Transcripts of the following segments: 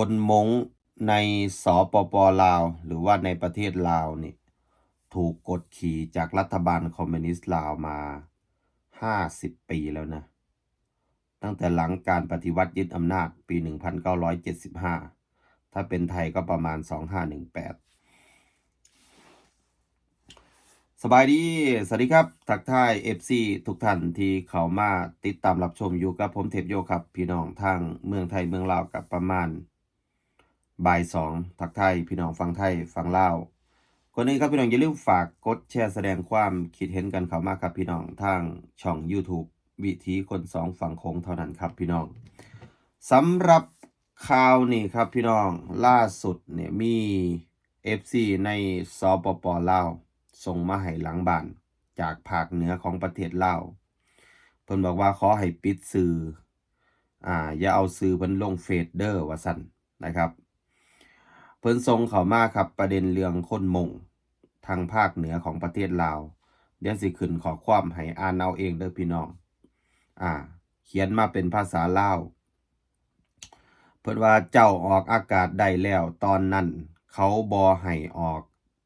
คนมงในสปปลาว หรือว่าในประเทศลาวนี่ถูกกดขี่จากรัฐบาลคอมมิวนิสต์ลาวมาห้าสิบปีแล้วนะ ตั้งแต่หลังการปฏิวัติยึดอำนาจปี 1975 ถ้าเป็นไทยก็ประมาณ 2518 สบายดี สวัสดีครับ ทักทาย FC ทุกท่านที่เข้ามาติดตามรับชมอยู่กับผมเทพโยครับ พี่น้องทางเมืองไทยเมืองลาวกับประมาณ บ่ายสองทักไทยพี่น้องฟังไทยฟังเล่าวก่อนอื่นครับพี่น้องอย่าลืมฝากกดแชร์แสดงความคิดเห็นกันเขามากครับพี่น้องทางช่อง YouTube วิธีคนสองฝั่งโค้งเท่านั้นครับพี่น้องสำหรับข่าวนี่ครับพี่น้องล่าสุดเนี่ยมี FC ในสปปลาวส่งมาให้หลังบ้านจากภาคเหนือของประเทศลาวเพิ่นบอกว่าขอให้ปิดสื่ออ่าอย่าเอาสื่อเพิ่นลงเฟซเดอร์ว่าซั่นนะครับ พิ่นส่งเข้ามาครับประเด็นเรื่องคนมงทางภาคเหนือของประเทศลาว เดี๋ยวสิขึ้นขอความให้อ่านเอาเองเด้อพี่น้อง อ่า เขียนมาเป็นภาษาลาว เพิ่นว่าเจ้าออกอากาศได้แล้ว ตอนนั้น เขาบ่ให้ออก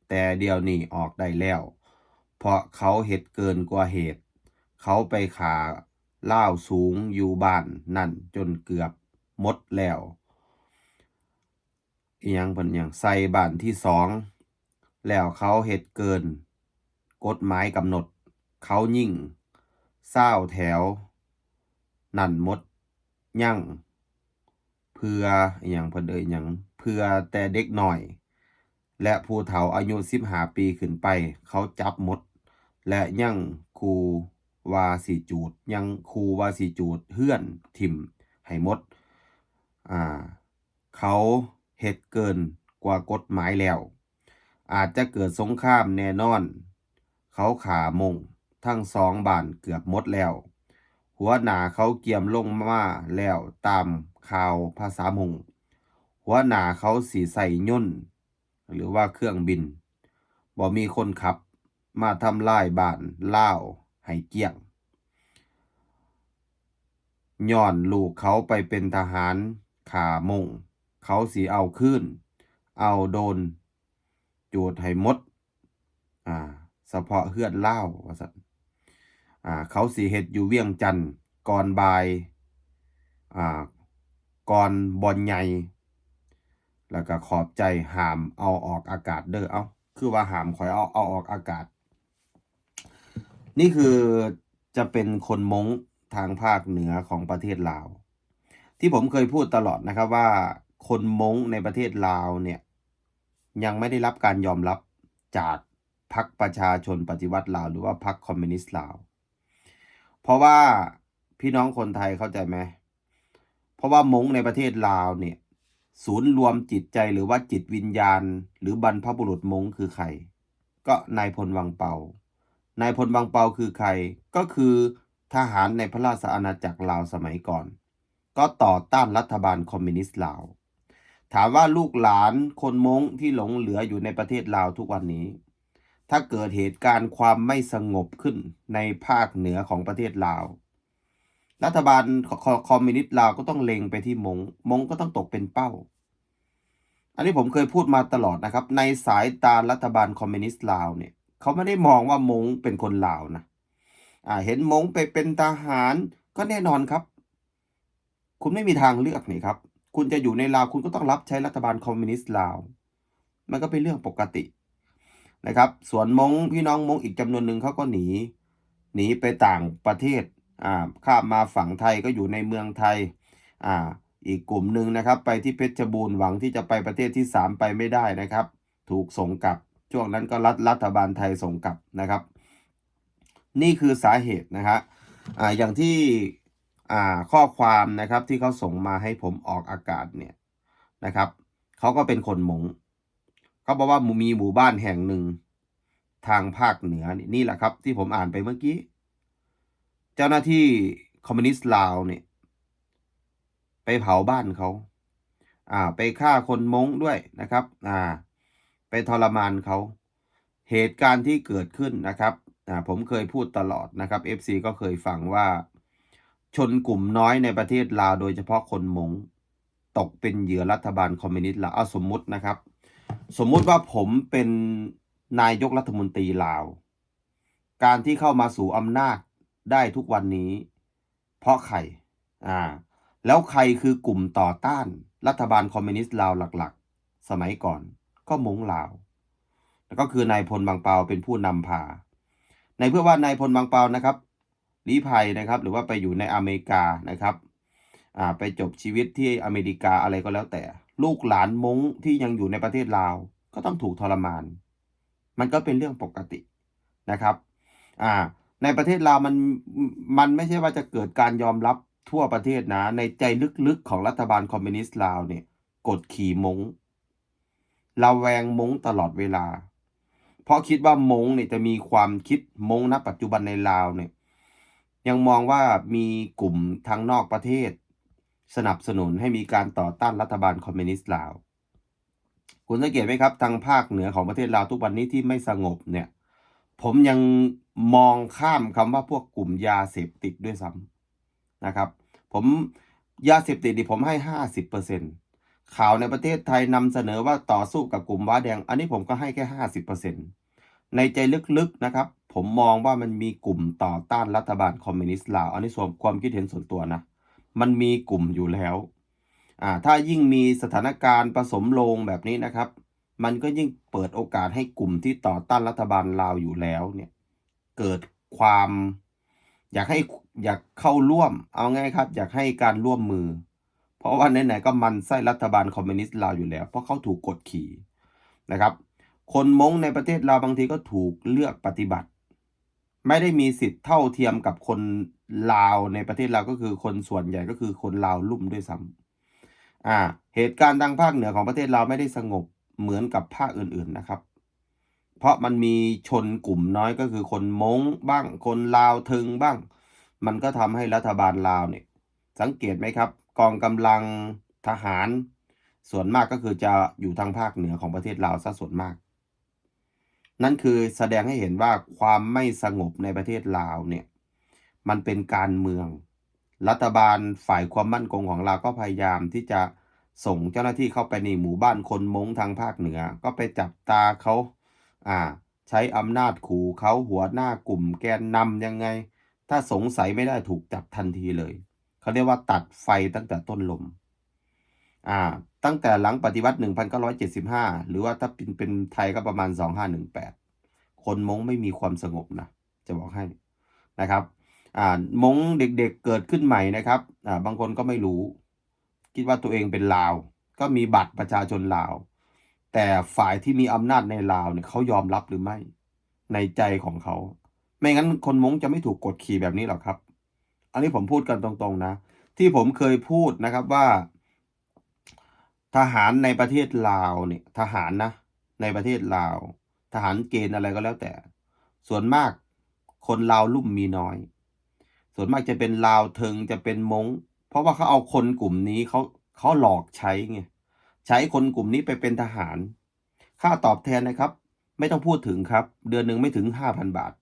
แต่เดี๋ยวนี้ออกได้แล้ว เพราะเขาเฮ็ดเกินกว่าเหตุ เขาไปขาล่าวสูงอยู่บ้านนั่นจนเกือบมดแล้ว อียังเพิ่นหยังใส่บ้านที่สองแล้วเขาเฮ็ดเกิน กฎหมายกำหนด เขายิ่งเศร้าแถว นั่นมดยั่งเพื่ออหยังเพิ่นเอ่ยหยังเพื่อแต่เด็กหน่อย และผู้เฒ่าอายุ15ปีขึ้นไป เขาจับมด และยั่งครูวาสิจูด ยังครูวาสิจูดเฮื่อนทิ่มให้มดอ่าเขา เฮ็ดเกินกว่ากฎหมายแล้ว อาจจะเกิดสงครามแน่นอน เขาขามงทั้งสองบานเกือบหมดแล้ว หัวหน้าเขาเกียมลงมาแล้วตามข่าวภาษามงหัวหน้าเขาสีใส่ยนหรือว่าเครื่องบินบ่มีคนขับมาทำลายบ้านเล่าให้เกี้ยงย้อนลูกเขาไปเป็นทหารขามง เขาสิเอาคืนเอาโดน จูดให้มด อ่าเฉพาะเฮือดเล่าว่าซั่นอ่า เขาสิเฮ็ดอยู่เวียงจันทน์ก่อนบาย อ่า ก่อนบอลใหญ่ แล้วก็ขอบใจหามเอาออกอากาศเด้อ เอาคือว่าหามข่อยเอาเอาออกอากาศ นี่คือจะเป็นคนมงทางภาคเหนือของประเทศลาว ที่ผมเคยพูดตลอดนะครับว่า คนมงในประเทศลาวเนี่ยยังไม่ได้รับการยอมรับจากพรรคประชาชนปฏิวัติลาว หรือว่าพรรคคอมมิวนิสต์ลาว เพราะว่าพี่น้องคนไทยเข้าใจไหมเพราะว่ามงในประเทศลาวเนี่ยศูนย์รวมจิตใจหรือว่าจิตวิญญาณ หรือบรรพบุรุษมงคือใคร ก็นายพลวังเปานายพลวังเปาคือใครก็คือทหารในพระราชอาณาจักรลาวสมัยก่อน ก็ต่อต้านรัฐบาลคอมมิวนิสต์ลาว ถามว่าลูกหลานคนมงที่หลงเหลืออยู่ในประเทศลาวทุกวันนี้ ถ้าเกิดเหตุการณ์ความไม่สงบขึ้นในภาคเหนือของประเทศลาว รัฐบาลคอมมิวนิสต์ลาวก็ต้องเล็งไปที่มงมงก็ต้องตกเป็นเป้า อันนี้ผมเคยพูดมาตลอดนะครับ ในสายตารัฐบาลคอมมิวนิสต์ลาวเนี่ยเขาไม่ได้มองว่ามงเป็นคนลาวนะอ่าเห็นมงไปเป็นทหารก็แน่นอนครับ คุณไม่มีทางเลือกนี่ครับ คุณจะอยู่ในลาวคุณก็ต้องรับใช้รัฐบาลคอมมิวนิสต์ลาว มันก็เป็นเรื่องปกตินะครับ ส่วนมงพี่น้องมงอีกจำนวนหนึ่งเขาก็หนี หนีไปต่างประเทศอ่าข้ามมาฝั่งไทยก็อยู่ในเมืองไทยอ่าอีกกลุ่มหนึ่งนะครับ ไปที่เพชรบูรณ์หวังที่จะไปประเทศที่สามไปไม่ได้นะครับ ถูกส่งกลับ ช่วงนั้นก็รัฐรัฐบาลไทยส่งกลับนะครับ นี่คือสาเหตุนะฮะอ่าอย่างที่ ข้อความนะครับที่เขาส่งมาให้ผมออกอากาศเนี่ยนะครับเขาก็เป็นคนมงเขาบอกว่ามีหมู่บ้านแห่งหนึ่งทางภาคเหนือนี่แหละครับ ที่ผมอ่านไปเมื่อกี้ เจ้าหน้าที่คอมมิวนิสต์ลาวเนี่ย ไปเผาบ้านเขาอ่า ไปฆ่าคนมงด้วยนะครับ อ่า ไปทรมานเขา เหตุการณ์ที่เกิดขึ้นนะครับ อ่า ผมเคยพูดตลอดนะครับ FC ก็เคยฟังว่า ชนกลุ่มน้อยในประเทศลาวโดยเฉพาะคนมงตกเป็นเหยื่อรัฐบาลคอมมิวนิสต์ลาวเอาสมมุตินะครับ สมมุติว่าผมเป็นนายกรัฐมนตรีลาว การที่เข้ามาสู่อำนาจได้ทุกวันนี้ เพราะใครอ่าแล้วใครคือกลุ่มต่อต้านรัฐบาลคอมมิวนิสต์ลาวหลักๆ สมัยก่อนก็มงลาว แล้วก็คือนายพลบางเปาเป็นผู้นำพา ในเพื่อว่านายพลบางเปานะครับ ลี้ภัยนะครับ หรือว่าไปอยู่ในอเมริกานะครับอ่าไปจบชีวิตที่อเมริกาอะไรก็แล้วแต่ ลูกหลานมงที่ยังอยู่ในประเทศลาว ก็ต้องถูกทรมาน มันก็เป็นเรื่องปกตินะครับอ่าในประเทศลาวมันมันไม่ใช่ว่าจะเกิดการยอมรับทั่วประเทศนะ ในใจลึกๆของรัฐบาลคอมมิวนิสต์ลาวเนี่ยกดขี่มงระแวงมงตลอดเวลา เพราะคิดว่ามงเนี่ยจะมีความคิดมงณปัจจุบันในลาวเนี่ย ยังมองว่ามีกลุ่มทางนอกประเทศ สนับสนุนให้มีการต่อต้านรัฐบาลคอมมิวนิสต์ลาว คุณสังเกตไหมครับ ทางภาคเหนือของประเทศลาวทุกวันนี้ที่ไม่สงบเนี่ย ผมยังมองข้ามคำว่าพวกกลุ่มยาเสพติดด้วยซ้ำนะครับ ผมยาเสพติดนี่ผมให้ห้าสิบเปอร์เซ็นข่าวในประเทศไทยนำเสนอว่าต่อสู้กับกลุ่มว้าแดง อันนี้ผมก็ให้แค่ห้าสิบเปอร์เซ็นในใจลึกๆนะครับ ผมมองว่ามันมีกลุ่มต่อต้านรัฐบาลคอมมิวนิสต์ลาว อันนี้ส่วนความคิดเห็นส่วนตัวนะ มันมีกลุ่มอยู่แล้ว อ่า ถ้ายิ่งมีสถานการณ์ผสมโลงแบบนี้นะครับ มันก็ยิ่งเปิดโอกาสให้กลุ่มที่ต่อต้านรัฐบาลลาวอยู่แล้วเนี่ย เกิดความ อยากให้อยากเข้าร่วม เอาง่ายครับ อยากให้การร่วมมือ เพราะว่าไหนๆก็มันไส้รัฐบาลคอมมิวนิสต์ลาวอยู่แล้ว เพราะเขาถูกกดขี่นะครับ คนมงในประเทศลาวบางทีก็ถูกเลือกปฏิบัติ ไม่ได้มีสิทธิ์เท่าเทียมกับคนลาวในประเทศเราก็คือคนส่วนใหญ่ก็คือคนลาวลุ่มด้วยซ้ำอ่า เหตุการณ์ทางภาคเหนือของประเทศเราไม่ได้สงบเหมือนกับภาคอื่นๆนะครับ เพราะมันมีชนกลุ่มน้อยก็คือคนมงบ้าง คนลาวทึงบ้าง มันก็ทำให้รัฐบาลลาวเนี่ย สังเกตไหมครับ กองกำลังทหาร ส่วนมากก็คือจะอยู่ทางภาคเหนือของประเทศลาวซะส่วนมาก นั่นคือแสดงให้เห็นว่าความไม่สงบในประเทศลาวเนี่ยมันเป็นการเมือง รัฐบาลฝ่ายความมั่นคงของเราก็พยายามที่จะส่งเจ้าหน้าที่เข้าไปในหมู่บ้านคนมงทางภาคเหนือ ก็ไปจับตาเขาอ่าใช้อำนาจขู่เขาหัวหน้ากลุ่มแกนนำยังไง ถ้าสงสัยไม่ได้ถูกจับทันทีเลย เขาเรียกว่าตัดไฟตั้งแต่ต้นลมอ่า ตั้งแต่หลังปฏิวัติ 1975 หรือว่าถ้าเป็นเป็นไทยก็ประมาณ 2518 คนมงไม่มีความสงบนะ จะบอกให้นะครับอ่ามงเด็กๆเเกิดขึ้นใหม่นะครับอ่าบางคนก็ไม่รู้ คิดว่าตัวเองเป็นลาว ก็มีบัตรประชาชนลาว แต่ฝ่ายที่มีอำนาจในลาวเนี่ยเขายอมรับหรือไม่ ในใจของเขา ไม่งั้นคนมงจะไม่ถูกกดขี่แบบนี้หรอกครับ อันนี้ผมพูดกันตรงๆนะ ที่ผมเคยพูดนะครับว่า ทหารในประเทศลาวเนี่ยทหารนะในประเทศลาว ทหารเกณฑ์อะไรก็แล้วแต่ ส่วนมากคนลาวลุ่มมีน้อย ส่วนมากจะเป็นลาวเทิงจะเป็นมงเพราะว่าเขาเอาคนกลุ่มนี้เขาเขาหลอกใช้ไงใช้คนกลุ่มนี้ไปเป็นทหาร ค่าตอบแทนนะครับ ไม่ต้องพูดถึงครับ เดือนหนึ่งไม่ถึงห้าพันบาท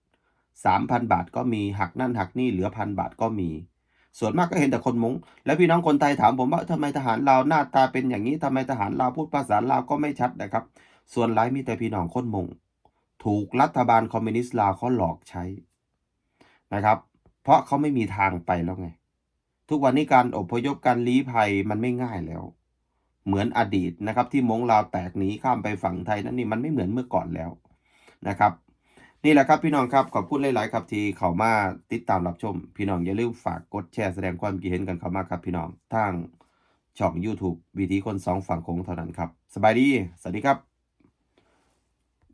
สามพันบาทก็มีหักนั่นหักนี่เหลือพันบาทก็มี ส่วนมากก็เห็นแต่คนมงแล้วพี่น้องคนไทยถามผมว่าทำไมทหารลาวหน้าตาเป็นอย่างนี้ทำไมทหารลาวพูดภาษาลาวก็ไม่ชัดนะครับ ส่วนหลายมีแต่พี่น้องคนมงถูกรัฐบาลคอมมิวนิสต์ลาวเขาหลอกใช้นะครับ เพราะเขาไม่มีทางไปแล้วไง ทุกวันนี้การอพยพการลี้ภัยมันไม่ง่ายแล้ว เหมือนอดีตนะครับ ที่มงลาวแตกหนีข้ามไปฝั่งไทยนั่นนี่มันไม่เหมือนเมื่อก่อนแล้วนะครับ นี่แหละครับพี่น้องครับขอบคุณหลาย ๆ ครับที่เข้ามาติดตามรับชม พี่น้องอย่าลืมฝากกดแชร์แสดงความคิดเห็นกันเข้ามาครับพี่น้องทางช่อง YouTube วิธีคนสองฝั่งโค้งเท่านั้นครับ สบายดี สวัสดีครับ